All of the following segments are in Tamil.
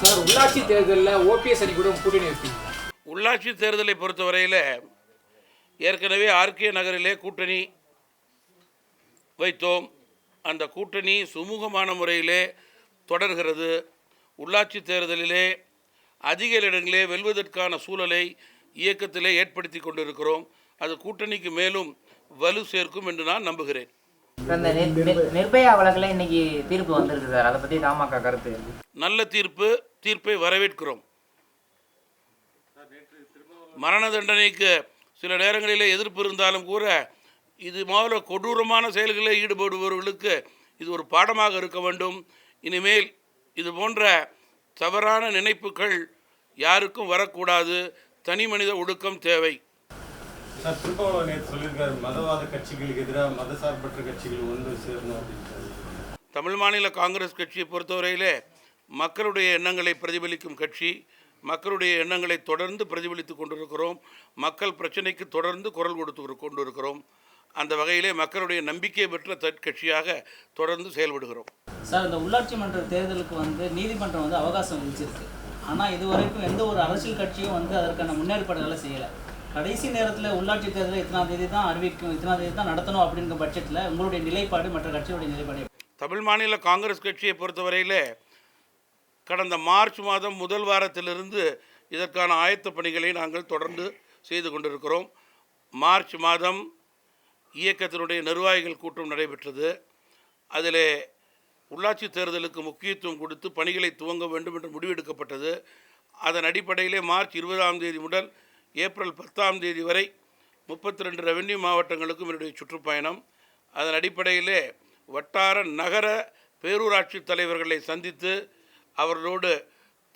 சார் உள்ளாட்சி தேர்தலில் ஓபிஎஸ் அணி கூட கூட்டணி வைப்பீங்க உள்ளாட்சி தேர்தலை பொறுத்தவரையில் ஏற்கனவே ஆர்கே நகரிலே கூட்டணி வைத்தோம். அந்த கூட்டணி சுமூகமான முறையிலே தொடர்கிறது. உள்ளாட்சி தேர்தலிலே அதிக இடங்களிலே வெல்வதற்கான சூழலை இயக்கத்திலே ஏற்படுத்தி கொண்டிருக்கிறோம். அது கூட்டணிக்கு மேலும் வலு சேர்க்கும் என்று நான் நம்புகிறேன். நிர்பயா வழக்குல இன்னைக்கு தீர்ப்பு வந்திருக்கு சார். அதை பத்தி தமாக கருத்து? நல்ல தீர்ப்பு. தீர்ப்பை வரவேற்கிறோம். மரண தண்டனைக்கு சில நேரங்களிலே எதிர்ப்பு இருந்தாலும் கூட இது முதல்ல கொடூரமான செயல்களில் ஈடுபடுபவர்களுக்கு இது ஒரு பாடமாக இருக்க வேண்டும். இனிமேல் இது போன்ற தவறான நினைப்புகள் யாருக்கும் வரக்கூடாது. தனி மனித ஒடுக்கம் தேவை. சார் திருப்பாவளவன் நேற்று சொல்லியிருக்காரு மதவாத கட்சிகளுக்கு எதிராக மதசார்பற்ற கட்சிகள் ஒன்று சேரணும் அப்படின்றாரு தமிழ் மாநில காங்கிரஸ் கட்சியை பொறுத்தவரையிலே மக்களுடைய எண்ணங்களை பிரதிபலிக்கும் கட்சி மக்களுடைய எண்ணங்களை தொடர்ந்து பிரதிபலித்து கொண்டிருக்கிறோம் மக்கள் பிரச்சனைக்கு தொடர்ந்து குரல் கொடுத்து கொண்டிருக்கிறோம். அந்த வகையிலே மக்களுடைய நம்பிக்கை பெற்ற தற் கட்சியாக தொடர்ந்து செயல்படுகிறோம். சார் இந்த உள்ளாட்சி மன்ற தேர்தலுக்கு வந்து நீதிமன்றம் வந்து அவகாசம் விதிச்சிருக்கு. ஆனால் இதுவரைக்கும் எந்த ஒரு அரசியல் கட்சியும் வந்து அதற்கான முன்னேற்பாடுகளை செய்யலை. கடைசி நேரத்தில் உள்ளாட்சி தேர்தலை இத்தனாம் தேதி தான் அறிவிக்கும் இத்தனாம் தேதி தான் நடத்தணும் அப்படிங்கிற பட்சத்தில் உங்களுடைய நிலைப்பாடு மற்ற கட்சியுடைய நிலைப்பாடு? தமிழ் மாநில காங்கிரஸ் கட்சியை பொறுத்தவரையிலே கடந்த மார்ச் மாதம் முதல் வாரத்திலிருந்து இதற்கான ஆயத்த பணிகளை நாங்கள் தொடர்ந்து செய்து கொண்டிருக்கிறோம். மார்ச் மாதம் இயக்கத்தினுடைய நிர்வாகிகள் கூட்டம் நடைபெற்றது. அதில் உள்ளாட்சி தேர்தலுக்கு முக்கியத்துவம் கொடுத்து பணிகளை துவங்க வேண்டும் என்று முடிவெடுக்கப்பட்டது. அதன் அடிப்படையிலே மார்ச் இருபதாம் தேதி முதல் ஏப்ரல் பத்தாம் தேதி வரை முப்பத்தி ரெண்டு ரெவென்யூ மாவட்டங்களுக்கும் என்னுடைய சுற்றுப்பயணம். அதன் அடிப்படையிலே வட்டார நகர பேரூராட்சி தலைவர்களை சந்தித்து அவர்களோடு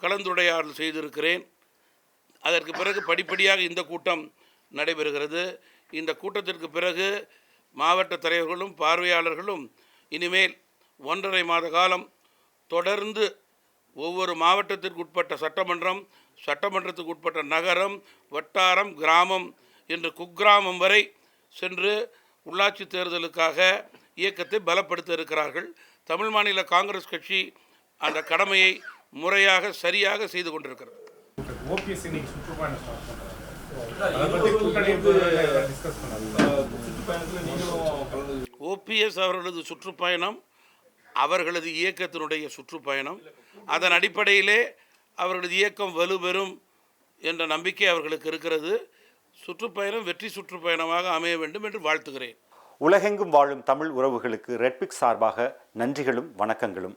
கலந்துரையாடல் செய்திருக்கிறேன். அதற்கு பிறகு படிப்படியாக இந்த கூட்டம் நடைபெறுகிறது. இந்த கூட்டத்திற்கு பிறகு மாவட்ட தலைவர்களும் பார்வையாளர்களும் இனிமேல் ஒன்றரை மாத காலம் தொடர்ந்து ஒவ்வொரு மாவட்டத்திற்கு உட்பட்ட சட்டமன்றம் சட்டமன்றத்துக்கு உட்பட்ட நகரம் வட்டாரம் கிராமம் என்று குக்கிராமம் வரை சென்று உள்ளாட்சி தேர்தலுக்காக இயக்கத்தை பலப்படுத்த இருக்கிறார்கள். தமிழ் மாநில காங்கிரஸ் கட்சி அந்த கடமையை முறையாக சரியாக செய்து கொண்டிருக்கிறது. ஓபிஎஸ் இன்னைக்கு சுற்றுப்பயணம் ஸ்டார்ட் ஓபிஎஸ் அவர்களது சுற்றுப்பயணம் அவர்களது இயக்கத்தினுடைய சுற்றுப்பயணம். அதன் அடிப்படையிலே அவர்களது இயக்கம் வலுப்பெறும் என்ற நம்பிக்கை அவர்களுக்கு இருக்கிறது. சுற்றுப்பயணம் வெற்றி சுற்றுப்பயணமாக அமைய வேண்டும் என்று வாழ்த்துகிறேன். உலகெங்கும் வாழும் தமிழ் உறவுகளுக்கு ரெட்பிக்ஸ் சார்பாக நன்றிகளும் வணக்கங்களும்.